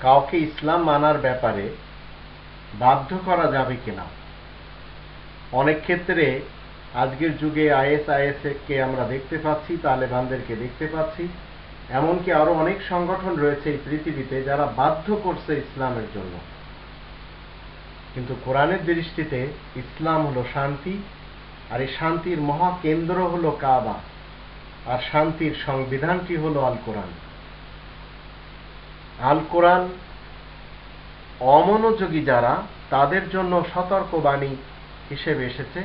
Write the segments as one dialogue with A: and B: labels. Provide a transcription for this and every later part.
A: কাউকে ইসলাম মানার ব্যাপারে বাধ্য করা যাবে কিনা? অনেক ক্ষেত্রে আজকের যুগে আইএস আমরা দেখতে পাচ্ছি, তালেবানদেরকে দেখতে পাচ্ছি। এমনকি আরও অনেক সংগঠন রয়েছে এই পৃথিবীতে যারা বাধ্য করছে ইসলামের জন্য। কিন্তু কোরআনের দৃষ্টিতে ইসলাম হলো শান্তি, আর এই শান্তির মহা কেন্দ্র হলো কাবা। আর শান্তির সংবিধানটি হল আল কোরআন আল কোরআন অমনোযোগী যারা, তাদের জন্য সতর্কবাণী হিসেবে এসেছে।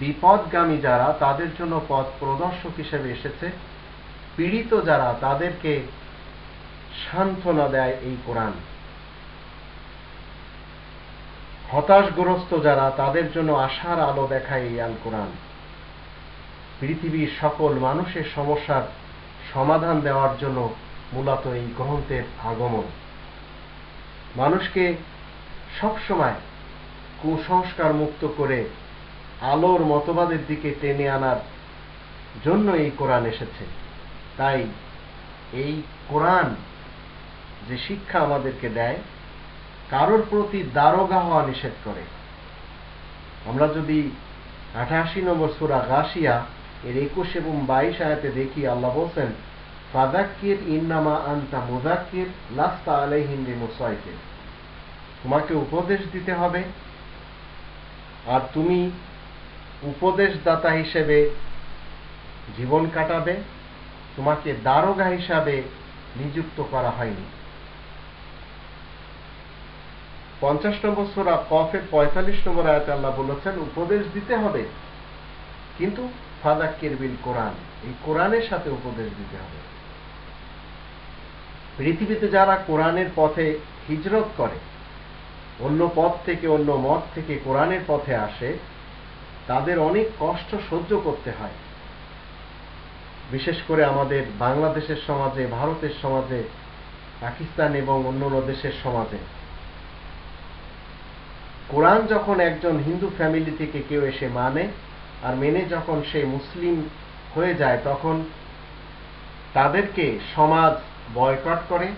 A: বিপদগামী যারা, তাদের জন্য পথ প্রদর্শক হিসেবে এসেছে। পীড়িত যারা, তাদেরকে সান্ত্বনা দেয় এই কোরআন। হতাশগ্রস্ত যারা, তাদের জন্য আশার আলো দেখায় এই আল কোরআন পৃথিবীর সকল মানুষের সমস্যার সমাধান দেওয়ার জন্য মূলত এই গ্রন্থের আগমন। মানুষকে সবসময় কুসংস্কার মুক্ত করে আলোর মতবাদের দিকে টেনে আনার জন্য এই কোরআন এসেছে। তাই এই কোরআন যে শিক্ষা আমাদেরকে দেয়, কারোর প্রতি দারোগা হওয়া নিষেধ করে। আমরা যদি আঠাশি নম্বর সুরা গাছিয়া এর একুশ এবং বাইশ আয়াতে দেখি আল্লাহ বলছেন ফাদাক্কির ইন্নামা আন্তা মুদাক্কির লাস্তা আলাইহিম বিমুসাইকির তোমাকে উপদেশ দিতে হবে, আর তুমি উপদেশদাতা হিসেবে জীবন কাটাবে, তোমাকে দারোগা হিসাবে নিযুক্ত করা হয়নি। পঞ্চাশ নম্বর সোরা কফের পঁয়তাল্লিশ নম্বর আয়াতে আল্লাহ বলেছেন, উপদেশ দিতে হবে, কিন্তু ফাদাক্কির বিল কোরআন। এই কোরআনের সাথে উপদেশ দিতে হবে। পৃথিবীতে যারা কোরআনের পথে হিজরত করে, অন্য পথ থেকে, অন্য মত থেকে কোরআনের পথে আসে, তাদের অনেক কষ্ট সহ্য করতে হয়। বিশেষ করে আমাদের বাংলাদেশের সমাজে, ভারতের সমাজে, পাকিস্তান এবং অন্য দেশের সমাজে। কোরআন যখন একজন হিন্দু ফ্যামিলি থেকে কেউ এসে মানে আর মেনে যখন সে মুসলিম হয়ে যায়, তখন তাদেরকে সমাজ বয়কট করে।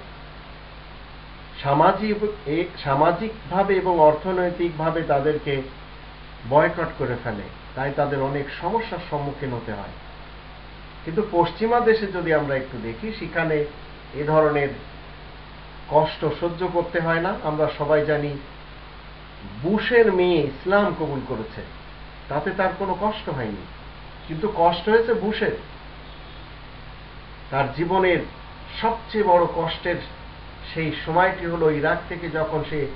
A: সামাজিক সামাজিকভাবে এবং অর্থনৈতিকভাবে তাদেরকে বয়কট করে ফেলে। তাই তাদের অনেক সমস্যার সম্মুখীন হতে হয়। কিন্তু পশ্চিমা দেশে যদি আমরা একটু দেখি, সেখানে এ ধরনের কষ্ট সহ্য করতে হয় না। আমরা সবাই জানি, বুশের মেয়ে ইসলাম কবুল করেছে। তাতে তার কোনো কষ্ট হয়নি। কিন্তু কষ্ট হয়েছে বুশের। তার জীবনের সবচেয়ে বড় কষ্টের সেই সময়টি হলো ইরাক থেকে যখন সে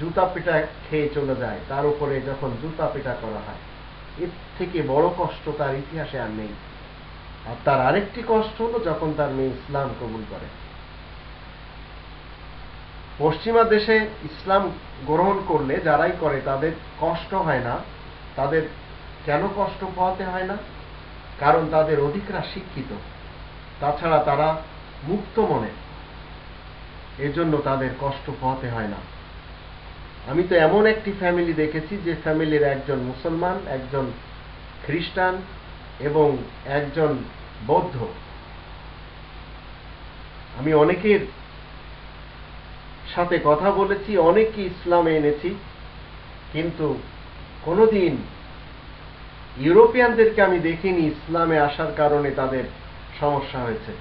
A: জুতা পিটা খেয়ে চলে যায়, তার উপরে যখন জুতা পিটা করা হয়। এর থেকে বড় কষ্ট তার ইতিহাসে আর নেই। আর তার আরেকটি কষ্ট হলো যখন তার মেয়ে ইসলাম কবুল করে। পশ্চিমা দেশে ইসলাম গ্রহণ করলে, যারাই করে, তাদের কষ্ট হয় না। তাদের কেন কষ্ট পাওয়াতে হয় না? কারণ তাদের অধিকরা শিক্ষিত। তাছাড়া তারা মুক্ত মনে। এজন্য তাদের কষ্ট পাওয়াতে হয় না। আমি তো এমন একটি ফ্যামিলি দেখেছি যে ফ্যামিলির একজন মুসলমান, একজন খ্রিস্টান এবং একজন বৌদ্ধ। আমি অনেকের সাথে কথা বলেছি অনেককে ইসলামে এনেছি, কিন্তু কোনোদিন ইউরোপিয়ানদেরকে আমি দেখিনি ইসলামে আসার কারণে তাদের সমস্যা হয়েছে।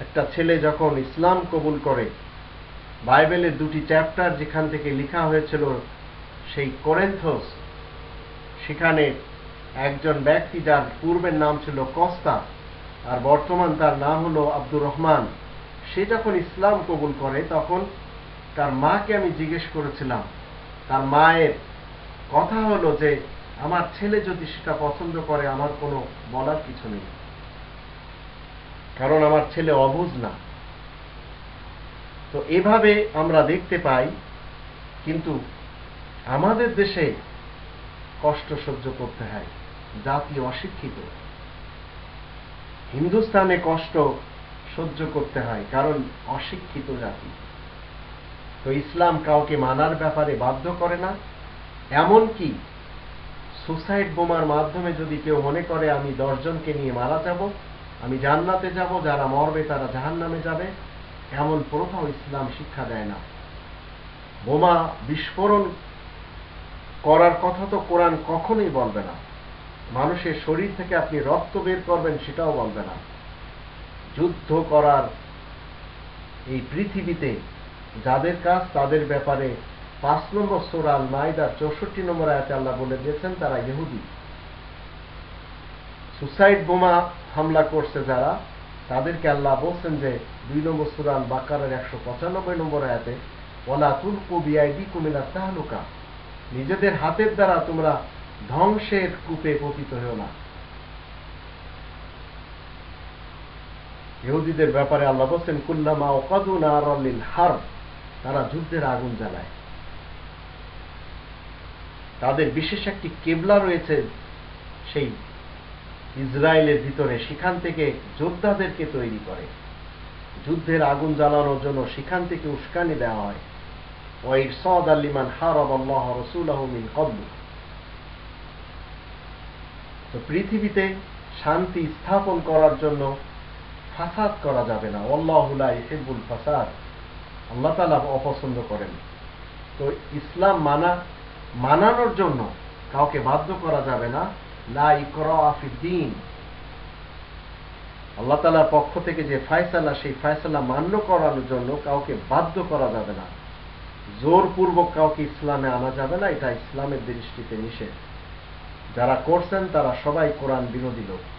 A: একটা ছেলে যখন ইসলাম কবুল করে বাইবেলের দুটি চ্যাপ্টার যেখান থেকে লেখা হয়েছিল, সেই কোরেন্থস, সেখানে একজন ব্যক্তি যার পূর্বের নাম ছিল কস্তা, আর বর্তমান তার নাম হলো আব্দুর রহমান, সে যখন ইসলাম কবুল করে, তখন তার মাকে আমি জিজ্ঞেস করেছিলাম তার মায়ের কথা হলো যে, আমার ছেলে যদি সেটা পছন্দ করে, আমার কোনো বলার কিছু নেই। কারণ আমার ছেলে অবুজ না। তো এভাবে আমরা দেখতে পাই, কিন্তু আমাদের দেশে কষ্ট সহ্য করতে হয়, জাতি অশিক্ষিত। হিন্দুস্তানে কষ্ট সহ্য করতে হয়, কারণ অশিক্ষিত জাতি। তো ইসলাম কাউকে মানার ব্যাপারে বাধ্য করে না। এমন কি সুসাইড বোমার মাধ্যমে যদি কেউ মনে করে, আমি দশজনকে নিয়ে মারা যাব, আমি জান্নাতে যাব, যারা মরবে তারা জাহান নামে যাবে, এমন প্রথাও ইসলাম শিক্ষা দেয় না। বোমা বিস্ফোরণ করার কথা তো কোরআন কখনোই বলবে না। মানুষের শরীর থেকে আপনি রক্ত বের করবেন সেটাও বলবে না। যুদ্ধ করার এই পৃথিবীতে যাদের কাজ তাদের ব্যাপারে পাঁচ নম্বর সোরাল মাইদার চৌষট্টি নম্বর আয়াতে আল্লাহ বলে দিয়েছেন, তারা ইহুদি। সুসাইড বোমা হামলা করছে যারা, তাদেরকে আল্লাহ বলছেন যে দুই নম্বর সুরান বাকারের একশো পঁচানব্বই নম্বর আয়াতে ওলা তুলকু বিআইডি কুমিলা তাহলুকা। নিজেদের হাতের দ্বারা তোমরা ধ্বংসের কূপে পতিত হও না। ইহুদিদের ব্যাপারে আল্লাহ বলছেন, কুল্লামা ওকাদু নারিল হার তারা যুদ্ধের আগুন জ্বালায়। তাদের বিশেষ একটি কেবলা রয়েছে, সেই ইসরায়েলের ভিতরে। সেখান থেকে যোদ্ধাদেরকে তৈরি করে। যুদ্ধের আগুন জ্বালানোর জন্য সেখান থেকে উস্কানি দেওয়া হয়। ওয়াইর সদ আল্লিমান হারব আল্লাহ রসুল মিন কবলু তো পৃথিবীতে শান্তি স্থাপন করার জন্য ফাসাদ করা যাবে না। অল্লাহুল্লাহ হেবুল ফাসাদ। আল্লাহ তালা অপছন্দ করেন। তো ইসলাম মানা, মানানোর জন্য কাউকে বাধ্য করা যাবে না। লা ইকরা দিন। আল্লাহ তালার পক্ষ থেকে যে ফায়সালা, সেই ফায়সালা মান্য করানোর জন্য কাউকে বাধ্য করা যাবে না। জোরপূর্বক কাউকে ইসলামে আনা যাবে না, এটা ইসলামের দৃষ্টিতে নিষেধ। যারা করছেন তারা সবাই কোরআন বিরোধী লোক।